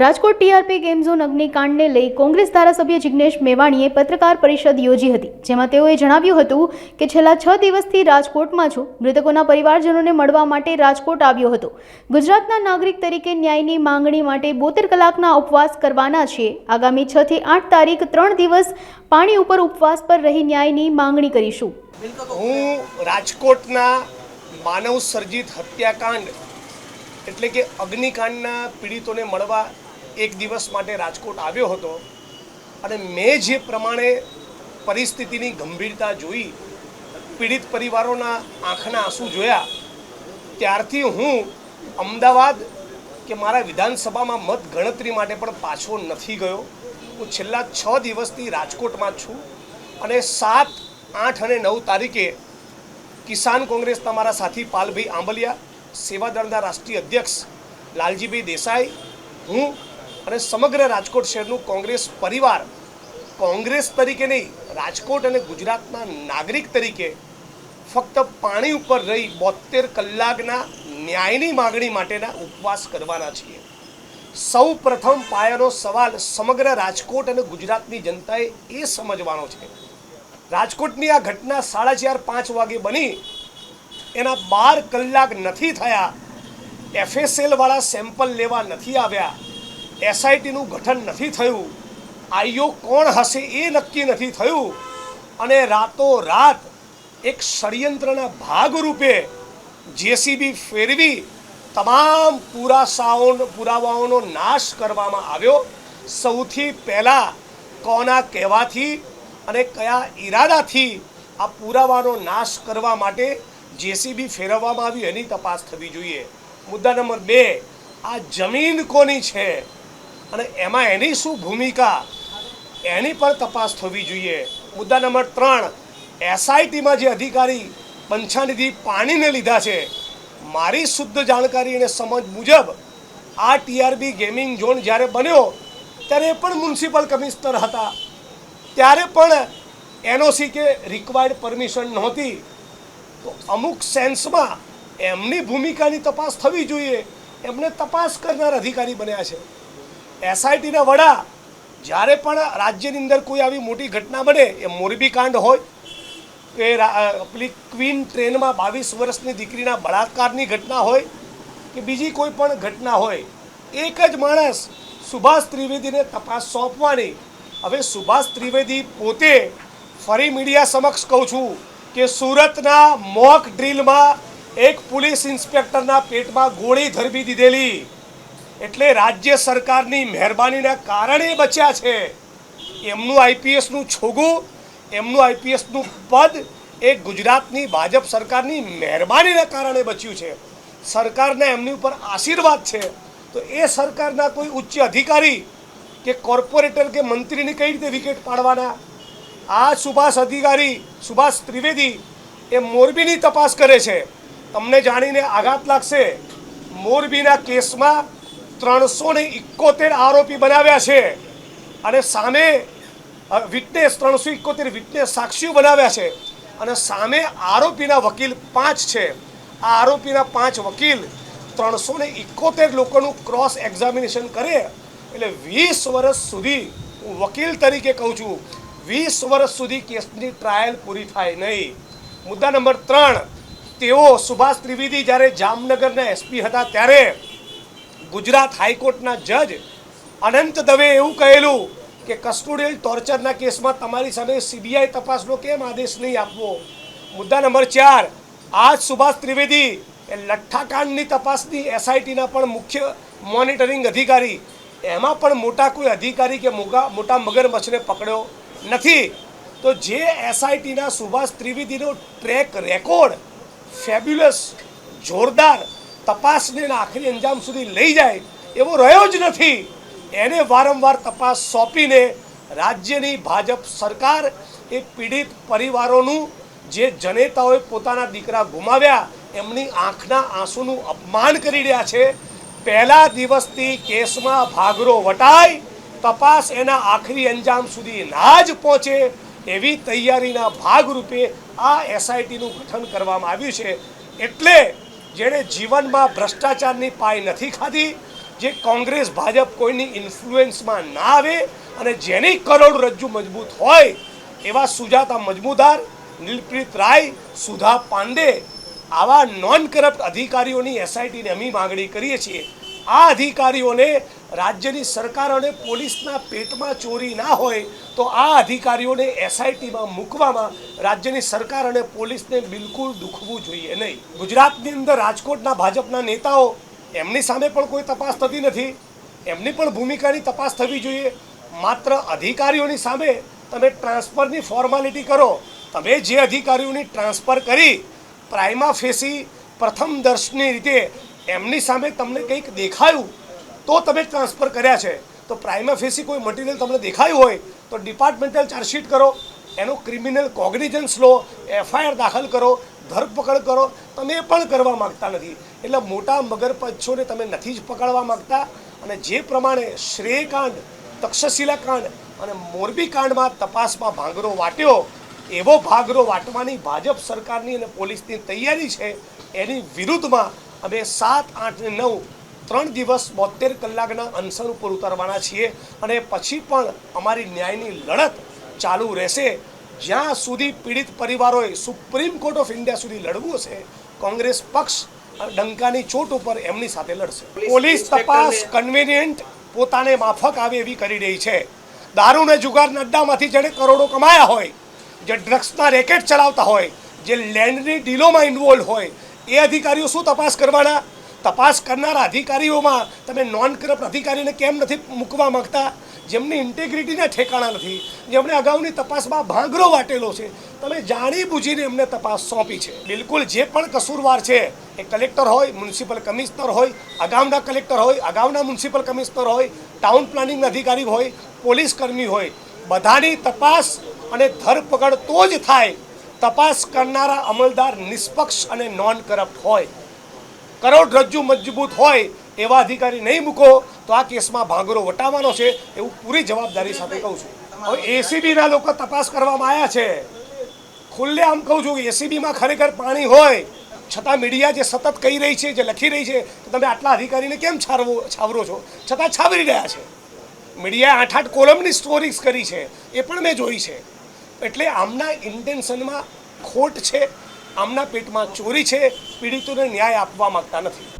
Rajkot TRP game zone અગ્નિકાંડને લઈ કોંગ્રેસ ધારાસભ્ય જિગ્નેશ મેવાણીએ પત્રકાર પરિષદ યોજી હતી, જેમાં તેઓએ જણાવ્યું હતું કે છેલ્લા છ દિવસથી રાજકોટમાં છું. મૃતકોના પરિવારજનોને મળવા માટે રાજકોટ આવ્યો હતો. ગુજરાતના નાગરિક તરીકે ન્યાયની માંગણી માટે બોતેર કલાકના ઉપવાસ કરવાના છીએ આગામી છ થી આઠ તારીખ ત્રણ દિવસ પાણી ઉપર ઉપવાસ પર રહી ન્યાયની માંગણી કરીશું. હું રાજકોટના માનવ સર્જિત હત્યાકાંડ એટલે કે અગ્નિકાંડના પીડિતોને મળવા એક દિવસ માટે રાજકોટ આવ્યો હતો અને મેં જે પ્રમાણે પરિસ્થિતિની ગંભીરતા જોઈ, પીડિત પરિવારોના આંખના આંસુ જોયા, ત્યારથી હું અમદાવાદ કે મારા વિધાનસભામાં મત ગણતરી માટે પણ પાછો નથી ગયો. હું છેલ્લા છ દિવસથી રાજકોટમાં છું અને સાત, આઠ અને નવ તારીખે કિસાન કોંગ્રેસ તમારા સાથી પાલભાઈ આંબલિયા, સેવાદળના રાષ્ટ્રીય અધ્યક્ષ લાલજીભાઈ દેસાઈ, હું અને સમગ્ર રાજકોટ શહેરનું કોંગ્રેસ પરિવાર, કોંગ્રેસ તરીકે નહીં, રાજકોટ અને ગુજરાતના નાગરિક તરીકે ફક્ત પાણી ઉપર રહી બોતેર કલાકના ન્યાયની માગણી માટેના ઉપવાસ કરવાના છીએ. સૌ પ્રથમ પાયાનો સવાલ સમગ્ર રાજકોટ અને ગુજરાતની જનતાએ એ સમજવાનો છે. રાજકોટની આ ઘટના સાડા ચાર પાંચ વાગે બની. એના બાર કલાક નથી થયા. એફએસએલવાળા સેમ્પલ લેવા નથી આવ્યા. એસઆઈટીનું ગઠન નથી થયું. આઈઓ કોણ હશે એ નક્કી નથી થયું. અને રાતો રાત એક ષડયંત્રના ભાગરૂપે જેસીબી ફેરવી તમામ પુરાસાઓ પુરાવાઓનો નાશ કરવામાં આવ્યો. સૌથી પહેલાં કોના કહેવાથી અને કયા ઈરાદાથી આ પુરાવાનો નાશ કરવા માટે જેસીબી ફેરવવામાં આવ્યું એની તપાસ થવી જોઈએ. મુદ્દા નંબર બે, આ જમીન કોની છે? અને એમાં એની શું ભૂમિકા? એની પણ તપાસ થવી જોઈએ. મુદ્દા નંબર ત્રણ, એસઆઈટીમાં જે અધિકારી પંચાનિધિ પાણીને લીધા છે, મારી શુદ્ધ જાણકારી અને સમજ મુજબ આ ટીઆરબી ગેમિંગ ઝોન જ્યારે બન્યો, ત્યારે પણ મ્યુનિસિપલ કમિશનર હતા. ત્યારે પણ એનઓસી કે રિક્વાયર્ડ પરમિશન નહોતી. તો અમુક સેન્સમાં એમની ભૂમિકાની તપાસ થવી જોઈએ. એમને તપાસ કરનાર અધિકારી બન્યા છે. એસઆઈટીના વડા જ્યારે પણ રાજ્યની અંદર કોઈ આવી મોટી ઘટના બને, એ મોરબી કાંડ હોય, કે પેલી ક્વીન ટ્રેનમાં બાવીસ વર્ષની દીકરીના બળાત્કારની ઘટના હોય, કે બીજી કોઈ પણ ઘટના હોય, એક જ માણસ સુભાષ ત્રિવેદીને તપાસ સોંપવાની. હવે સુભાષ ત્રિવેદી પોતે ફરી મીડિયા સમક્ષ કહું છું કે સુરતના મોક ડ્રીલમાં એક પોલીસ ઇન્સ્પેક્ટરના પેટમાં ગોળી ધરબી દીધેલી. એટલે રાજ્ય સરકારની મહેરબાનીના કારણે બચ્યા છે. એમનું આઈપીએસનું છોગું, એમનું આઈપીએસનું પદ એ ગુજરાતની ભાજપ સરકારની મહેરબાનીના કારણે બચ્યું છે. સરકારના એમની ઉપર આશીર્વાદ છે. તો એ સરકારના કોઈ ઉચ્ચ અધિકારી કે કોર્પોરેટર કે મંત્રીની કઈ રીતે વિકેટ પાડવાના? આ સુભાષ અધિકારી, સુભાષ ત્રિવેદી એ મોરબીની તપાસ કરે છે. તમને જાણીને આઘાત લાગશે. મોરબીના કેસમાં ત્રણસો ને ઇકોતેર આરોપી બનાવ્યા છે. અને સામે વિટનેસ, ત્રણસો ઇકોતેર વિટનેસ સાક્ષીઓ બનાવ્યા છે. અને સામે આરોપીના વકીલ પાંચ છે. આ આરોપીના પાંચ વકીલ ત્રણસો ને ઇકોતેર લોકોનું ક્રોસ એક્ઝામિનેશન કરે એટલે વીસ વર્ષ સુધી હું વકીલ તરીકે કહું છું, વીસ વર્ષ સુધી કેસની ટ્રાયલ પૂરી થાય નહીં. મુદ્દા નંબર ત્રણ, તેઓ સુભાષ ત્રિવેદી જ્યારે જામનગરના એસપી હતા ત્યારે ગુજરાત હાઈકોર્ટના જજ અનંત દવે એવું કહેલું કે કસ્ટોડિયલ ટોર્ચરના કેસમાં તમારી સામે સીબીઆઈ તપાસનો કેમ આદેશ નહીં આપવો? મુદ્દા નંબર ચાર, આજ સુભાષ ત્રિવેદી એ લઠ્ઠાકાંડની તપાસની એસઆઈટીના પણ મુખ્ય મોનિટરિંગ અધિકારી. એમાં પણ મોટા કોઈ અધિકારી કે મોટા મોટા મગરમચ્છને પકડ્યો નથી. તો જે એસઆઈટીના સુભાષ ત્રિવેદીનો ટ્રેક રેકોર્ડ ફેબ્યુલસ જોરદાર તપાસને આખરી અંજામ સુધી લઈ જાય એવો રહ્યો જ નથી. એને વારંવાર તપાસ સોંપીને રાજ્યની ભાજપ સરકાર એ પીડિત પરિવારોનું જે જનેતાઓએ પોતાના દીકરા ગુમાવ્યા એમની આંખના આંસુનું અપમાન કરી રહ્યા છે. પહેલા દિવસથી કેસમાં ભાગરો વટાય, તપાસ એના આખરી અંજામ સુધી ના જ પહોંચે એવી તૈયારીના ભાગરૂપે આ એસઆઈટીનું ગઠન કરવામાં આવ્યું છે. એટલે જેણે જીવનમાં ભ્રષ્ટાચારની પાય નથી ખાધી, જે કોંગ્રેસ, ભાજપ કોઈની ઇન્ફ્લુએન્સમાં ના આવે અને જેની કરોડરજ્જુ મજબૂત હોય, એવા સુજાતા મજમુદાર નીલપ્રીત રાય, સુધા પાંડે આવા નોન કરપ્ટ અધિકારીઓની એસઆઈટીને અમે માગણી કરીએ છીએ. આ અધિકારીઓને રાજ્યની સરકાર અને પોલીસના પેટમાં ચોરી ના હોય તો આ અધિકારીઓને એસઆઈટીમાં મૂકવામાં રાજ્યની સરકાર અને પોલીસને બિલકુલ દુખવું જોઈએ નહીં. ગુજરાતની અંદર રાજકોટના ભાજપના નેતાઓ, એમની સામે પણ કોઈ તપાસ થતી નથી. એમની પણ ભૂમિકાની તપાસ થવી જોઈએ. માત્ર અધિકારીઓની સામે તમે ટ્રાન્સફરની ફોર્માલિટી કરો. તમે જે અધિકારીઓની ટ્રાન્સફર કરી, પ્રાઇમા ફેસી, પ્રથમ દર્શની રીતે એમની સામે તમને કંઈક દેખાયું તો તમે ટ્રાન્સફર કર્યા છે. તો પ્રાઇમા ફેસી કોઈ મટીરિયલ તમને દેખાયું હોય તો ડિપાર્ટમેન્ટલ ચાર્જશીટ કરો, એનો ક્રિમિનલ કોગ્નિઝન્સ લો, એફઆઈઆર દાખલ કરો, ધરપકડ કરો, તમે પણ કરવા માગતા નથી. એટલે મોટા મગરપચ્છોને તમે નથી જ પકડવા માગતા અને જે પ્રમાણે શ્રેયકાંડ, તક્ષશિલા કાંડ અને મોરબી કાંડમાં તપાસમાં ભાંગરો વાટ્યો, એવો ભાગરો વાટવાની ભાજપ સરકારની અને પોલીસની તૈયારી છે, એની વિરુદ્ધમાં અમે સાત આઠ ને નવ ત્રણ દિવસ બોતેર કલાકના અનસર ઉપર ઉતરવાના છીએ અને પછી પણ અમારી ન્યાયની લડત ચાલુ રહેશે. જ્યાં સુધી પીડિત પરિવારોએ સુપ્રીમ કોર્ટ ઓફ ઇન્ડિયા સુધી લડવું હશે કોંગ્રેસ પક્ષ ડંકાની ચોટ ઉપર એમની સાથે લડશે. પોલીસ તપાસ કન્વિનિયન્ટ પોતાને માફક આવે એવી કરી રહી છે. દારૂને જુગાર નડ્ડામાંથી જેણે કરોડો કમાયા હોય જે ડ્રગ્સના રેકેટ ચલાવતા હોય જે લેન્ડની ડીલોમાં ઇન્વોલ્વ હોય એ અધિકારીઓ શું તપાસ કરવાના? તપાસ કરનારા અધિકારીઓમાં તમે નોન કરપ્ટ અધિકારીને કેમ નથી મૂકવા માંગતા? જેમની ઇન્ટેગ્રિટીને ઠેકાણા નથી. જેમણે અગાઉની તપાસમાં ભાંગરો વાટેલો છે. તમે જાણી બૂજીને એમને તપાસ સોંપી છે. બિલકુલ જે પણ કસૂરવાર છે, એ કલેક્ટર હોય, મ્યુનિસિપલ કમિશનર હોય, અગાઉના કલેક્ટર હોય, અગાઉના મ્યુનિસિપલ કમિશનર હોય, ટાઉન પ્લાનિંગ અધિકારી હોય, પોલીસ કર્મી હોય, બધાની તપાસ અને ધરપકડ તો જ થાય તપાસ કરનારા અમલદાર નિષ્પક્ષ અને નોન કરપ્ટ હોય કરોડરજ્જુ મજબૂત હોય એવા અધિકારી નહીં મૂકો, તો આ કેસમાં ભાંગરો વટાવવાનો છે એવું પૂરી જવાબદારી સાથે કહું છું. હવે એસીબીના લોકો તપાસ કરવામાં આવ્યા છે. ખુલ્લે આમ કહું છું કે એસીબીમાં ખરેખર પાણી હોય, છતાં મીડિયા જે સતત કહી રહી છે, જે લખી રહી છે કે તમે આટલા અધિકારીને કેમ છારવો, છાવરો છો? છતાં છાવરી રહ્યા છે. મીડિયાએ આઠ આઠ કોલમની સ્ટોરીઝ કરી છે. એ પણ મેં જોઈ છે. એટલે આમના ઇન્ટેન્શનમાં ખોટ છે આમના પેટમાં ચોરી છે પીડિતોને ન્યાય આપવા માંગતા નથી.